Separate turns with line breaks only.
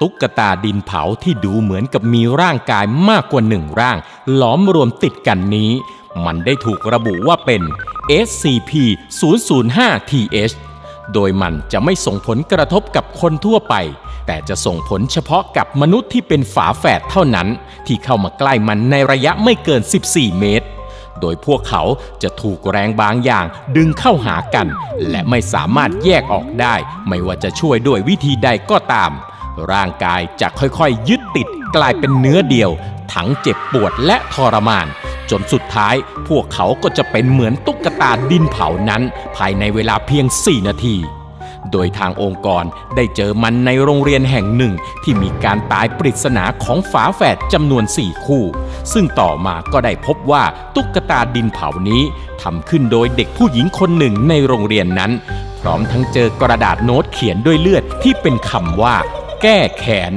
ตุ๊กตาดินเผาที่ดูเหมือนกับมีร่างกายมากกว่าหนึ่งร่างล้อมรวมติดกันนี้ มันได้ถูกระบุว่าเป็น SCP-005-TH โดยมันจะไม่ส่งผลกระทบกับคนทั่วไป แต่จะส่งผลเฉพาะกับมนุษย์ที่เป็นฝาแฝดเท่านั้น ที่เข้ามาใกล้มันในระยะไม่เกิน 14 เมตร โดยพวกเขาจะถูกแรงบางอย่างดึงเข้าหากัน และไม่สามารถแยกออกได้ ไม่ว่าจะช่วยด้วยวิธีใดก็ตาม ร่างกายจะค่อยๆ ยึดติดกลายเป็นเนื้อเดียว ทั้งเจ็บปวดและทรมาน จนสุดท้ายพวกเขาก็จะเป็นเหมือนตุ๊กตาดินเผานั้น ภายในเวลาเพียง 4 นาที โดยทางองค์กรได้เจอมันในโรงเรียนแห่งหนึ่ง ที่มีการตายปริศนาของฝาแฝดจำนวน 4 คู่ ซึ่งต่อมาก็ได้พบว่าตุ๊กตาดินเผานี้ทำขึ้นโดยเด็กผู้หญิงคนหนึ่งในโรงเรียนนั้น พร้อมทั้งเจอกระดาษโน้ตเขียนด้วยเลือดที่เป็นคำว่า แก้แค้น